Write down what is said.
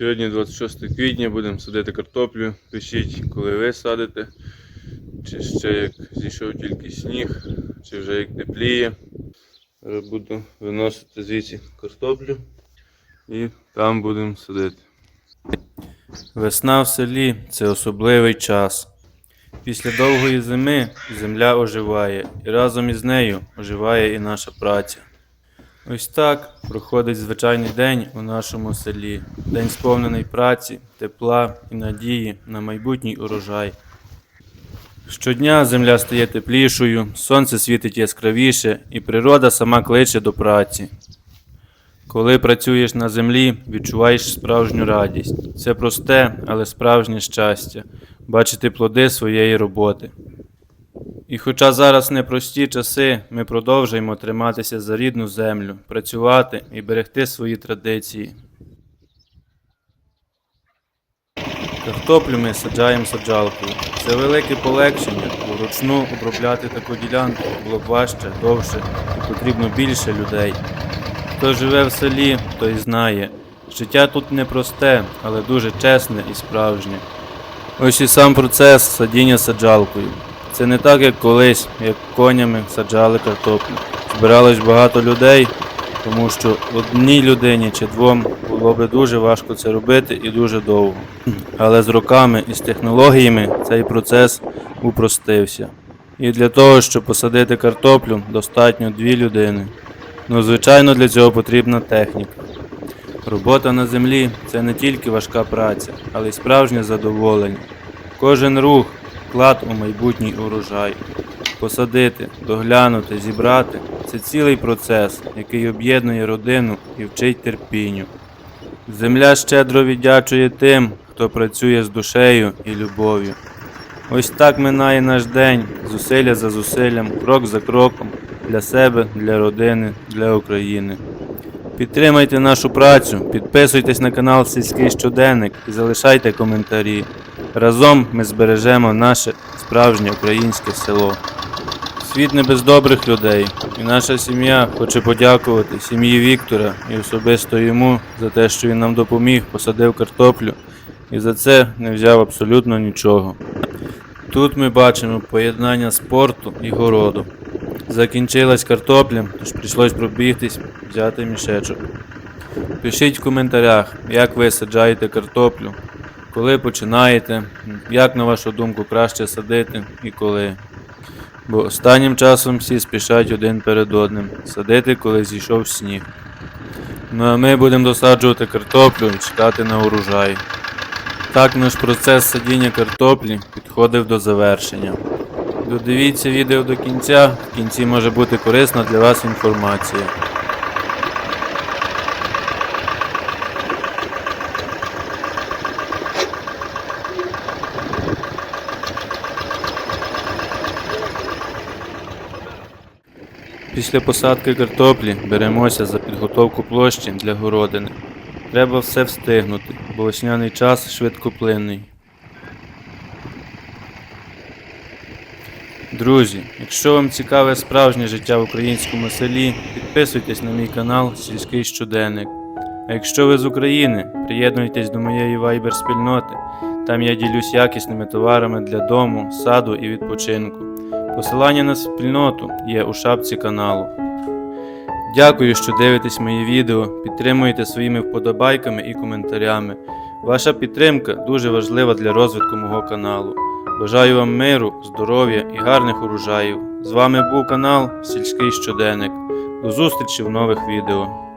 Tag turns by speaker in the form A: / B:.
A: Сьогодні 26 квітня будемо садити картоплю. Пишіть, коли ви садите, чи ще як зійшов тільки сніг, чи вже як тепліє. Зараз буду виносити звідси картоплю і там будемо садити. Весна в селі це особливий час. Після довгої зими земля оживає, і разом із нею оживає і наша праця. Ось так проходить звичайний день у нашому селі. День сповнений праці, тепла і надії на майбутній урожай. Щодня земля стає теплішою, сонце світить яскравіше, і природа сама кличе до праці. Коли працюєш на землі, відчуваєш справжню радість. Це просте, але справжнє щастя бачити плоди своєї роботи. І хоча зараз непрості часи, ми продовжуємо триматися за рідну землю, працювати і берегти свої традиції. Картоплю ми саджаємо саджалкою. Це велике полегшення, вручну обробляти таку ділянку було б важче, довше і потрібно більше людей. Хто живе в селі, той знає. Життя тут непросте, але дуже чесне і справжнє. Ось і сам процес садіння саджалкою. Це не так, як колись, як конями саджали картоплю. Збиралось багато людей, тому що одній людині чи двом було би дуже важко це робити і дуже довго. Але з роками і з технологіями цей процес упростився. І для того, щоб посадити картоплю, достатньо дві людини. Ну, звичайно, для цього потрібна техніка. Робота на землі це не тільки важка праця, але й справжнє задоволення. Кожен рух вклад у майбутній урожай. Посадити, доглянути, зібрати це цілий процес, який об'єднує родину і вчить терпінню. Земля щедро віддячує тим, хто працює з душею і любов'ю. Ось так минає наш день, зусилля за зусиллям, крок за кроком, для себе, для родини, для України. Підтримайте нашу працю, підписуйтесь на канал Сільський щоденник і залишайте коментарі. Разом ми збережемо наше справжнє українське село. Світ не без добрих людей, і наша сім'я хоче подякувати сім'ї Віктора і особисто йому за те, що він нам допоміг, посадив картоплю і за це не взяв абсолютно нічого. Тут ми бачимо поєднання спорту і городу. Закінчилась картопля, тож прийшлось пробігтись, взяти мішечок. Пишіть в коментарях, як ви саджаєте картоплю, коли починаєте, як на вашу думку краще садити і коли. Бо останнім часом всі спішать один перед одним садити, коли зійшов сніг. Ну а ми будемо досаджувати картоплю і чекати на урожай. Так наш процес садіння картоплі підходив до завершення. Додивіться відео до кінця, в кінці може бути корисна для вас інформація. Після посадки картоплі беремося за підготовку площі для городини. Треба все встигнути, бо весняний час швидкоплинний. Друзі, якщо вам цікаве справжнє життя в українському селі, підписуйтесь на мій канал Сільський щоденник. А якщо ви з України, приєднуйтесь до моєї Viber спільноти. Там я ділюсь якісними товарами для дому, саду і відпочинку. Посилання на спільноту є у шапці каналу. Дякую, що дивитесь мої відео, підтримуєте своїми вподобайками і коментарями. Ваша підтримка дуже важлива для розвитку мого каналу. Бажаю вам миру, здоров'я і гарних урожаїв. З вами був канал Сільський щоденник. До зустрічі в нових відео.